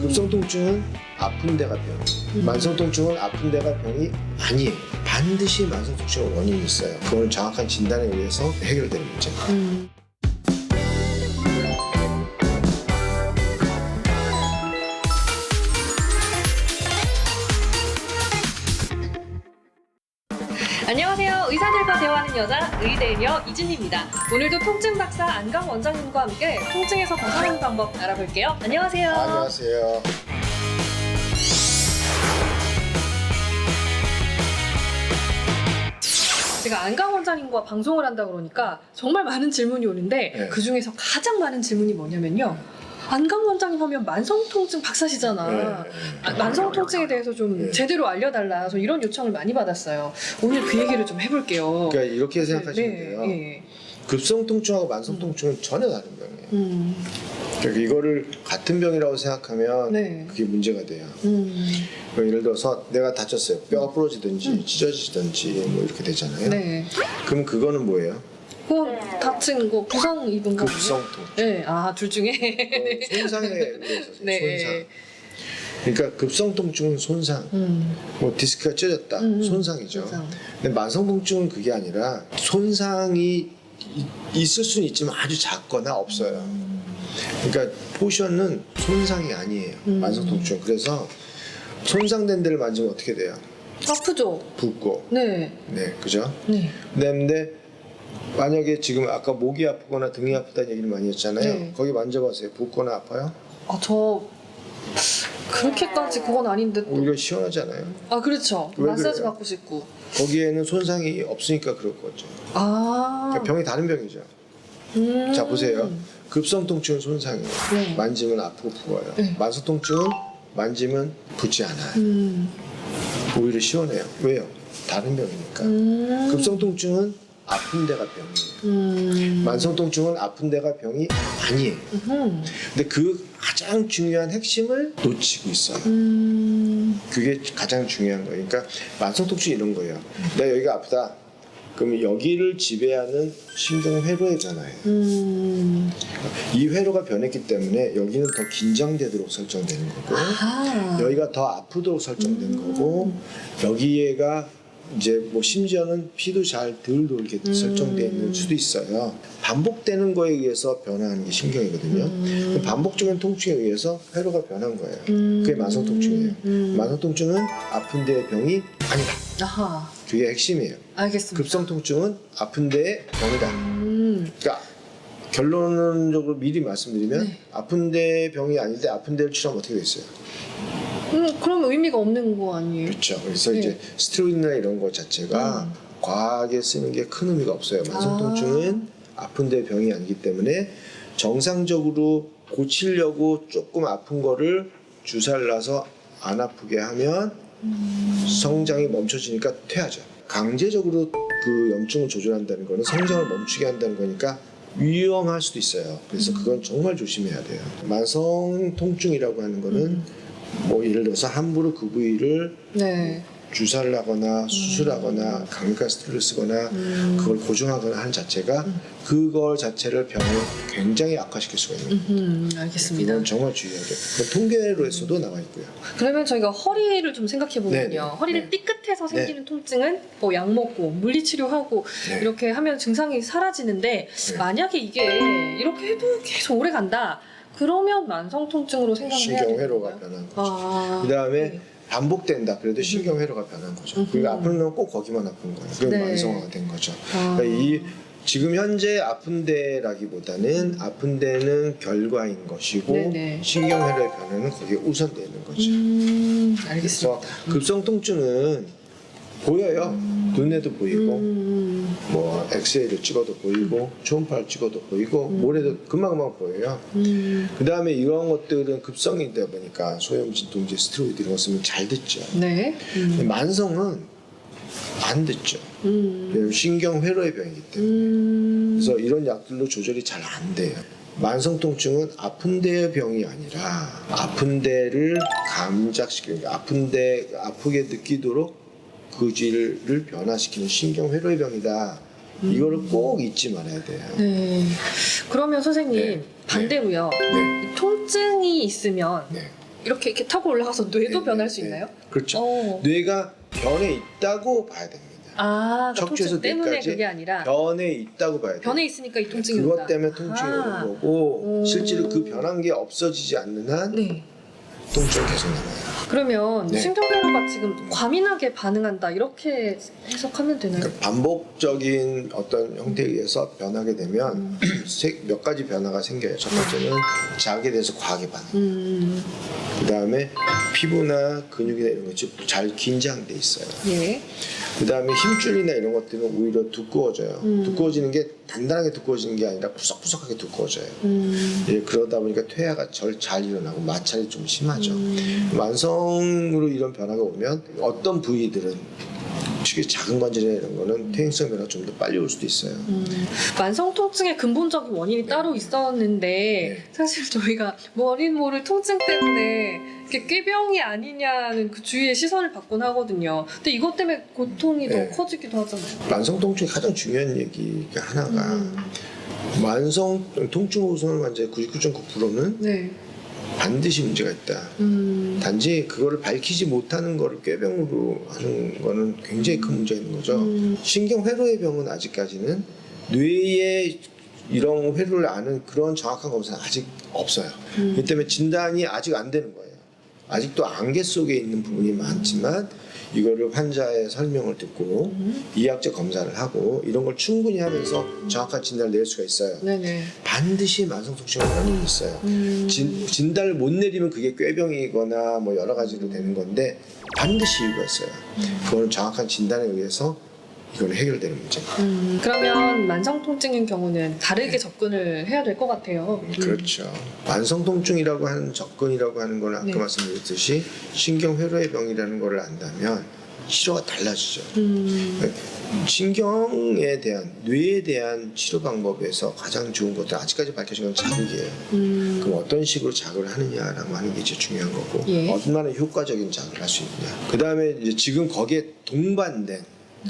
급성 통증은 아픈 데가 병. 음. 만성 통증은 아픈 데가 병이 아니에요. 반드시 만성 통증의 원인이 있어요. 그걸 정확한 진단에 의해서 해결되는 문제입니다. 음. 안녕하세요. 의사들과 대화하는 여자 의대인여 이진입니다. 오늘도 통증 박사 안강 원장님과 함께 통증에서 벗어나는 방법 알아볼게요. 안녕하세요. 안녕하세요. 제가 안강 원장님과 방송을 한다 그러니까 정말 많은 질문이 오는데 네. 그 중에서 가장 많은 질문이 뭐냐면요. 안강 원장님 하면 만성통증 박사시잖아. 네. 아, 만성통증에 대해서 좀 네. 제대로 알려달라. 저 이런 요청을 많이 받았어요. 오늘 그 얘기를 좀 해볼게요. 그러니까 이렇게 생각하시면 네, 돼요. 예. 급성 통증하고 만성 통증은 전혀 다른 병이에요. 음, 그러니까 이거를 같은 병이라고 생각하면 네. 그게 문제가 돼요. 음, 그러니까 예를 들어서 내가 다쳤어요. 뼈가 부러지든지 찢어지든지 뭐 이렇게 되잖아요. 네. 그럼 그거는 뭐예요? 그 다친 거 부상 입은 거. 급성 통증. 네, 아 둘 중에. 어, 손상에 의해서 네. 손상. 그러니까 급성 통증은 손상, 음, 뭐 디스크가 찢어졌다, 음, 손상이죠. 손상. 근데 만성 통증은 그게 아니라 손상이 이- 있을 수는 있지만 아주 작거나 없어요. 그러니까 포션은 손상이 아니에요. 음. 만성 통증. 그래서 손상된 데를 만지면 어떻게 돼요? 아프죠. 붓고, 네, 네, 그죠? 네. 근데 만약에 지금 아까 목이 아프거나 등이 아프다는 얘기를 많이 했잖아요. 네. 거기 만져보세요. 붓거나 아파요? 아 저 그렇게까지 그건 아닌데. 또- 오히려 시원하잖아요. 아 그렇죠. 왜 마사지 그래요? 받고 싶고. 거기에는 손상이 없으니까 그럴 거죠. 아. 그러니까 병이 다른 병이죠. 음. 자 보세요. 급성 통증은 손상이에요. 네. 만지면 아프고 부어요. 네. 만성 통증은 만지면 붓지 않아요. 음. 오히려 시원해요. 왜요? 다른 병이니까. 음. 급성 통증은 아픈 데가 병이에요. 음. 만성 통증은 아픈 데가 병이 아니에요. 음. 근데 그 가장 중요한 핵심을 놓치고 있어요. 음. 그게 가장 중요한 거예요. 그러니까 만성 통증 이런 거예요. 내가 여기가 아프다. 그러면 여기를 지배하는 신경 변화예요. 음. 이 회로가 변했기 때문에 여기는 더 긴장되도록 설정되는 거고 아. 여기가 더 아프도록 설정된 거고 여기에가 이제 뭐 심지어는 피도 잘 덜 돌게 음. 설정되어 있는 수도 있어요. 반복되는 거에 의해서 변화하는 게 신경이거든요. 음. 반복적인 통증에 의해서 회로가 변한 거예요. 음. 그게 만성 통증이에요. 음. 만성 통증은 아픈 데의 병이 아니다. 아하. 그게 핵심이에요. 알겠습니다. 급성 통증은 아픈 데의 병이다. 음. 그러니까 결론적으로 미리 말씀드리면 네. 아픈 데 병이 아닌데 아픈 데를 치료하면 어떻게 됐어요? 음. 그럼 의미가 없는 거 아니에요? 그렇죠. 그래서 네. 이제 스테로이드나 이런 것 자체가 음. 과하게 쓰는 게 큰 의미가 없어요. 만성 아. 통증은 아 픈 데 병이 아니기 때문에 정상적으로 고치려고 조금 아픈 거를 주사를 놔서 안 아프게 하면 음. 성장이 멈춰지니까 퇴하죠. 강제적으로 그 염증을 조절한다는 거는 성장을 멈추게 한다는 거니까 위험할 수도 있어요. 그래서 음. 그건 정말 조심해야 돼요. 만성 통증이라고 하는 거는 음. 뭐 예를 들어서 함부로 그 부위를 네. 주사를 하거나 수술하거나 강력가스트를 쓰거나 음. 그걸 고정하거나 하는 자체가 그걸 자체를 병을 굉장히 악화시킬 수가 있는 거예요. 음. 알겠습니다. 이건 정말 주의해야 돼요. 그 통계로에서도 나와 있고요. 그러면 저희가 허리를 좀 생각해 보면요. 네네. 허리를 네. 삐끗해서 생기는 통증은 뭐 약 먹고 물리치료하고 네. 이렇게 하면 증상이 사라지는데 네. 만약에 이게 이렇게 해도 계속 오래 간다. 그러면 만성 통증으로 생각을 해야 신경 되는 회로가 건가요? 변한 거죠. 아. 그 다음에 네. 반복된다. 그래도 신경 회로가 변한 거죠. 그러니까 아픈 건꼭 거기만 아픈 거예요. 그게 네. 만성화가 된 거죠. 아. 그러니까 이 지금 현재 아픈 데라기보다는 아픈 데는 결과인 것이고 네네. 신경 회로의 변화는 거기에 우선되는 거죠. 음, 그래서 알겠습니다. 급성 통증은 보여요. 눈에도 보이고 음, 뭐 엑스레이를 찍어도 보이고 초음파를 찍어도 보이고 음. 모래도 금방금방 보여요. 음, 그 다음에 이런 것들은 급성이다 보니까 소염 진통제 스테로이드 이런 거 쓰면 잘 듣죠. 네. 음, 만성은 안 듣죠. 음, 신경 회로의 병이기 때문에. 음, 그래서 이런 약들로 조절이 잘 안 돼요. 만성 통증은 아픈 데의 병이 아니라 아픈 데를 감작시키는 아픈 데 아프게 느끼도록 그 질을 변화시키는 신경 회로의 병이다. 이거를 꼭 잊지 말아야 돼요. 네. 그러면 선생님 네. 반대로요. 네. 이 통증이 있으면 네. 이렇게 이렇게 타고 올라가서 뇌도 네, 변할 네, 수 네. 있나요? 그렇죠. 어. 뇌가 변에 있다고 봐야 됩니다. 아, 그러니까 척추에서 때문에 그게 아니라 변에 있다고 봐야 돼요. 변에 있으니까 이 통증이 그것 온다. 때문에 통증이 아. 오는 거고 오. 실제로 그 변한 게 없어지지 않는 한 네. 통증은 계속 남아요. 그러면 네. 신경회로가 지금 과민하게 반응한다 이렇게 해석하면 되나요? 그러니까 반복적인 어떤 형태에 의해서 변하게 되면 음. 세- 몇 가지 변화가 생겨요. 첫 번째는 자극에 대해서 과하게 반응. 음, 그 다음에 피부나 근육이나 이런 것이 잘 긴장돼 있어요. 예. 그 다음에 힘줄이나 이런 것들은 오히려 두꺼워져요. 음. 두꺼워지는 게 단단하게 두꺼워지는 게 아니라 푸석푸석하게 두꺼워져요. 음, 예, 그러다 보니까 퇴화가 절, 잘 일어나고 마찰이 좀 심하죠. 음, 만성으로 이런 변화가 오면 어떤 부위들은 특히 작은 관절이나 이런 거는 퇴행성 변화가 좀 더 빨리 올 수도 있어요. 음. 만성 통증의 근본적인 원인이 따로 있었는데 네. 사실 저희가 머린 모를 통증 때문에 이게 꾀병이 아니냐는 그 주위의 시선을 받곤 하거든요. 근데 이것 때문에 고통이 네. 더 커지기도 하잖아요. 만성 통증의 가장 중요한 얘기가 하나가 음, 만성 통증 호소하는 환자의 99.9%는 네. 반드시 문제가 있다. 음, 단지 그거를 밝히지 못하는 거를 꾀병으로 하는 거는 굉장히 큰 문제가 있는 거죠. 음, 신경 회로의 병은 아직까지는 뇌의 이런 회로를 아는 그런 정확한 검사는 아직 없어요. 음. 그렇기 때문에 진단이 아직 안 되는 거예요. 아직도 안개 속에 있는 부분이 많지만 이거를 환자의 설명을 듣고 음. 이학적 검사를 하고 이런 걸 충분히 하면서 정확한 진단을 낼 수가 있어요. 네네. 반드시 만성통증의 원인이 있어요. 음, 진, 진단을 못 내리면 그게 꾀병이거나 뭐 여러 가지로 되는 건데 반드시 이유가 있어요. 그거는 정확한 진단에 의해서 이거는 해결되는 문제예요. 음, 그러면 만성 통증인 경우는 다르게 접근을 해야 될 것 같아요. 음. 그렇죠. 만성통증이라고 하는 접근이라고 하는 거는 아까 네. 말씀드렸듯이 신경회로의 병이라는 거를 안다면 치료가 달라지죠. 음, 신경에 대한 뇌에 대한 치료 방법에서 가장 좋은 것도 아직까지 밝혀진 건 자극이에요. 음, 그럼 어떤 식으로 자극을 하느냐라고 하는 게 이제 중요한 거고 예. 얼마나 효과적인 자극을 할 수 있느냐. 그 다음에 이제 지금 거기에 동반된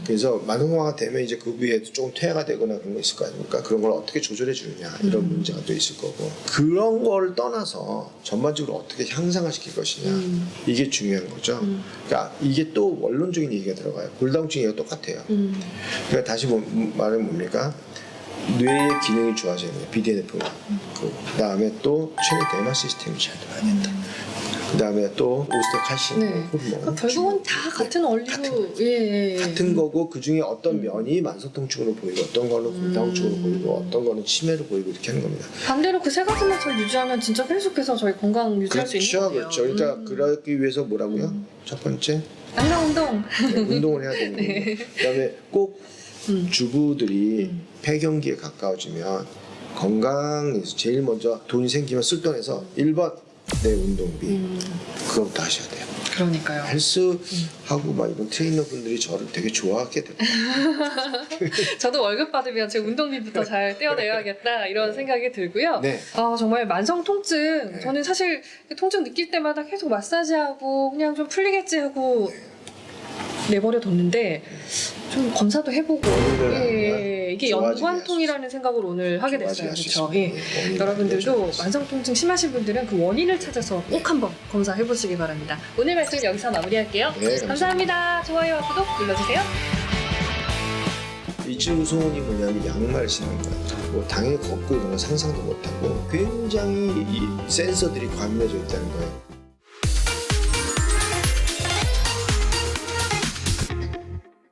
그래서 만성화가 되면 이제 그 위에 조금 퇴화가 되거나 그런 거 있을 거 아닙니까? 그런 걸 어떻게 조절해 주느냐 이런 음. 문제가 또 있을 거고 그런 걸 떠나서 전반적으로 어떻게 향상화 시킬 것이냐 음. 이게 중요한 거죠. 음. 그러니까 이게 또 원론적인 얘기가 들어가요. 골다공증이가 똑같아요. 음, 그러니까 다시 뭐, 말하면 뭡니까? 뇌의 기능이 좋아져야 돼요. BDNF. 그 다음에 또 체내 대마 시스템이 잘 돌아야 된다. 그 다음에 또 오스테칼신 네. 호르몬. 그러니까 결국은 다 같은 네, 원리로 같은 예, 예. 같은 거고 그 중에 어떤 음. 면이 만성통증으로 보이고 어떤 거는 골다공증으로 음. 보이고 어떤 거는 치매로 보이고 이렇게 하는 겁니다. 반대로 그 세 가지만 잘 유지하면 진짜 계속해서 저희 건강 유지할 수 있는 그렇죠, 거예요. 그렇죠. 그러니까 음. 그러기 위해서 뭐라고요? 음. 첫 번째 안강 운동. 네, 운동을 해야 되는 거고 그다음에 꼭 음. 주부들이 음. 폐경기에 가까워지면 건강에서 제일 먼저 돈이 생기면 쓸 돈에서 1번 내 운동비 음, 그거부터 하셔야 돼요. 그러니까요. 헬스하고 막 이런 트레이너 분들이 저를 되게 좋아하게 돼요. 저도 월급 받으면 제 운동비부터 잘 떼어내야겠다 이런 생각이 들고요. 네. 아 정말 만성 통증 네. 저는 사실 통증 느낄 때마다 계속 마사지하고 그냥 좀 풀리겠지 하고 내버려 뒀는데 좀 검사도 해보고 예, 알면 이게 좋아지게 연관통이라는 생각을 오늘 하게 됐어요. 좋아지게 그렇죠? 하실 수 예. 있는 원인을 여러분들도 알려줘야겠어요. 만성 통증 심하신 분들은 그 원인을 찾아서 꼭 한번 검사해 보시기 바랍니다. 오늘 말씀 여기서 마무리할게요. 네, 감사합니다. 감사합니다. 좋아요와 구독 눌러주세요. 이중 소원이 뭐냐면 양말 신는 거예요. 뭐 당연히 걷고 이런 거 상상도 못하고 굉장히 이 센서들이 과민해져 있다는 거예요.